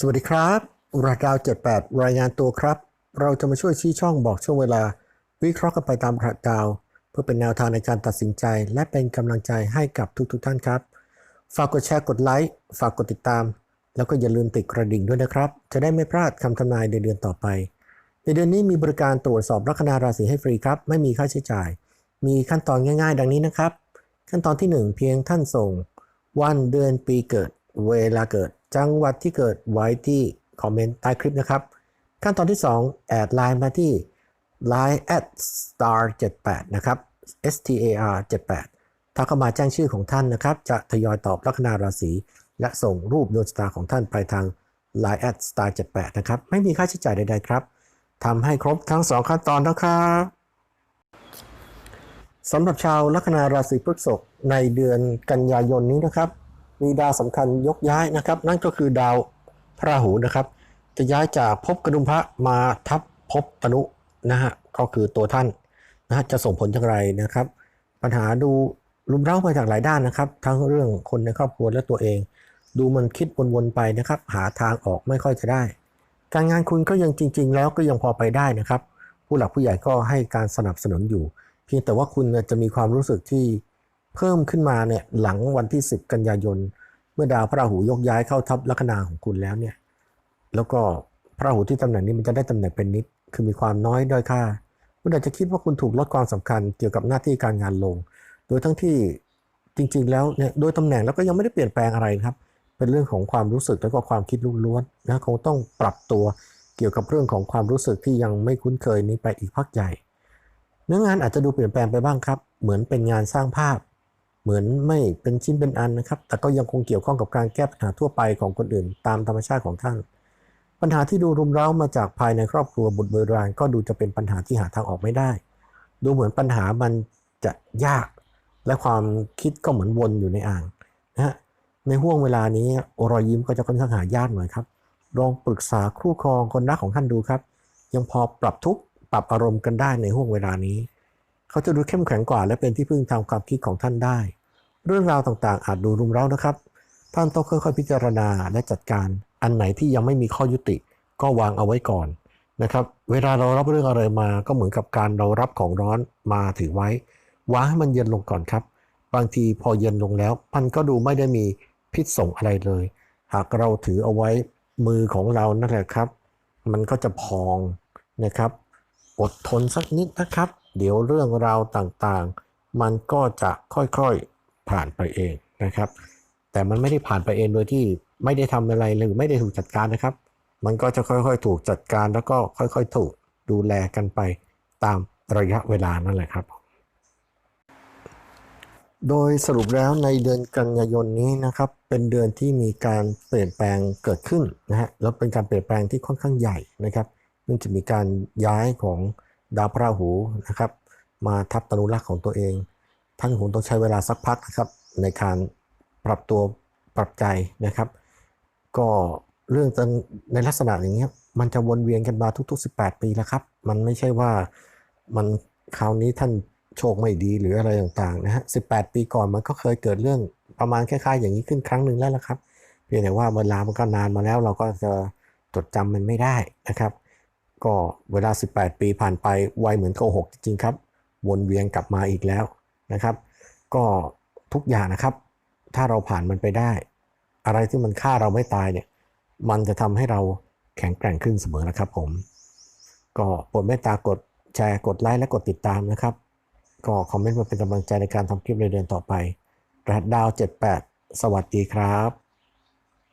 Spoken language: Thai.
สวัสดีครับราดาว 78 รายงานตัวครับ เราจะมาช่วยชี้ช่องบอกช่วงเวลา วิเคราะห์กันไปตามราดาว เพื่อเป็นแนวทางในการตัดสินใจ และเป็นกำลังใจให้กับทุกๆทท่านครับ ฝากกดแชร์กดไลค์ฝากกดติดตาม แล้วก็อย่าลืมติดกระดิ่งด้วยนะครับ จะได้ไม่พลาดคำทำนายในเดือนต่อไป ในเดือนนี้มีบริการตรวจสอบลัคนาราศีให้ฟรีครับ ไม่มีค่าใช้จ่าย มีขั้นตอนง่าย ๆ ดังนี้นะครับ ขั้นตอนที่ 1 เพียงท่านส่ง วันเดือนปีเกิด เวลาเกิด จังหวัดที่เกิดไว้ที่คอมเมนต์ใต้คลิปนะครับ ขั้นตอนที่ 2 แอดไลน์มาที่ line at star 78นะครับ s t a r 78ถ้าเข้ามาแจ้งชื่อของท่านนะครับ จะทยอยตอบลัคนาราศี และส่งรูปดวงชะตาของท่านไปทาง line at star 78นะครับ ไม่มีค่าใช้จ่ายใดๆครับทำให้ครบทั้ง 2 ขั้นตอนนะครับสำหรับชาวลัคนาราศีพฤษภในเดือนกันยายนนี้นะครับ มีดาวสำคัญยกย้ายนะครับ นั่นก็คือดาวพระราหูนะครับ จะย้ายจากภพกระดุมพระมาทับภพตนุนะฮะก็คือตัวท่านนะฮะจะส่งผลอย่างไรนะครับ ปัญหาดูรุมเร้ามาจากหลายด้านนะครับ ทั้งเรื่องคนในครอบครัวและตัวเอง ดูมันคิดวนๆไปนะครับ หาทางออกไม่ค่อยจะได้ การงานคุณก็ยังจริง ๆ แล้วก็ยังพอไปได้นะครับ ผู้หลักผู้ใหญ่ก็ให้การสนับสนุนอยู่ เพียงแต่ว่าคุณจะมีความรู้สึกที่ เพิ่มขึ้นมาเนี่ยหลังวันที่ 10 กันยายน เมื่อดาวพระราหูยกย้ายเข้าทับลัคนาของคุณแล้วเนี่ยแล้วก็พระราหูที่ตำแหน่งนี้มันจะได้ตำแหน่งเป็นนิดคือมีความน้อยด้อยค่า คุณอาจจะคิดว่าคุณถูกลดความสำคัญเกี่ยวกับหน้าที่การงานลง โดยทั้งที่จริง ๆ แล้วเนี่ยโดยตำแหน่งแล้วก็ยังไม่ได้เปลี่ยนแปลงอะไรครับ เป็นเรื่องของความรู้สึกแล้วก็ความคิดล้วนๆนะคงต้องปรับตัวเกี่ยวกับเรื่องของความรู้สึกที่ยังไม่คุ้นเคยนี้ไปอีกพักใหญ่ เนื้องานอาจจะดูเปลี่ยนแปลงไปบ้างครับ เหมือนเป็นงานสร้างภาพ เหมือนไม่เป็นชิ้นเป็นอันนะครับ แต่ก็ยังคงเกี่ยวข้องกับการแก้ปัญหาทั่วไปของคนอื่น ตามธรรมชาติของท่าน ปัญหาที่ดูรุมเร้ามาจากภายในครอบครัวบุตรเบรานก็ดูจะเป็นปัญหาที่หาทางออกไม่ได้ ดูเหมือนปัญหามันจะยาก และความคิดก็เหมือนวนอยู่ในอ่างนะฮะ ในห่วงเวลานี้รอยยิ้มก็จะค่อนข้างหายากหน่อยครับ ลองปรึกษาคู่ครองคนรักของท่านดูครับ ยังพอปรับทุกข์ปรับอารมณ์กันได้ในห่วงเวลานี้ เขาจะดูเข้มแข็งกว่า และเป็นที่พึ่งทางความคิดของท่านได้ เรื่องราวต่างๆ อาจดูรุมเร้านะครับ ท่านต้องค่อยๆพิจารณาและจัดการอันไหนที่ยังไม่มีข้อยุติ ก็วางเอาไว้ก่อนนะครับ เวลาเรารับเรื่องอะไรมาก็เหมือนกับการเรารับของร้อนมาถือไว้วางให้มันเย็นลงก่อนครับ บางทีพอเย็นลงแล้ว มันก็ดูไม่ได้มีพิษส่งอะไรเลย หากเราถือเอาไว้มือของเรานั่นแหละครับ มันก็จะพองนะครับ อดทนสักนิดนะครับ เดี๋ยวเรื่องราวต่างๆ มันก็จะค่อยๆ ผ่านไปเองนะครับ แต่มันไม่ได้ผ่านไปเองโดยที่ไม่ได้ทำอะไรหรือไม่ได้ถูกจัดการนะครับ มันก็จะค่อยๆ ถูกจัดการแล้วก็ค่อยๆ ถูกดูแลกันไปตามระยะเวลานั่นแหละครับ โดยสรุปแล้วในเดือนกันยายนนี้นะครับ เป็นเดือนที่มีการเปลี่ยนแปลงเกิดขึ้นนะฮะแล้วเป็นการเปลี่ยนแปลงที่ค่อนข้างใหญ่นะครับเนื่องจากมีการย้ายของดาวพระราหูนะครับ มาทับตนุรักษ์ของตัวเอง ท่านคงต้องใช้เวลาสักพักนะครับในการปรับตัวปรับใจนะครับ ก็เรื่องในลักษณะอย่างนี้ยมันจะวนเวียนกันมาทุก ๆ 18 ปีแล้วครับ มันไม่ใช่ว่ามันคราวนี้ท่านโชคไม่ดีหรืออะไรต่างๆนะฮะ 18 ปีก่อนมันก็เคยเกิดเรื่องประมาณคล้ายๆ อย่างนี้ขึ้นครั้งหนึ่งแล้วละครับ เพียงแต่ว่าเวลามันก็นานมาแล้วเราก็จะจดจำมันไม่ได้นะครับ ก็เวลา 18 ปีผ่านไปไวเหมือนโกหกจริงๆครับ วนเวียนกลับมาอีกแล้ว นะครับ ก็ทุกอย่างนะครับ ถ้าเราผ่านมันไปได้ อะไรที่มันฆ่าเราไม่ตายเนี่ยมันจะทำให้เราแข็งแกร่งขึ้นเสมอนะครับผม ก็โปรดเมตตากดแชร์กดไลค์และกดติดตามนะครับ ก็คอมเมนต์มาเป็นกำลังใจในการทำคลิปในเดือนต่อไปรหัสดาว 78 สวัสดีครับ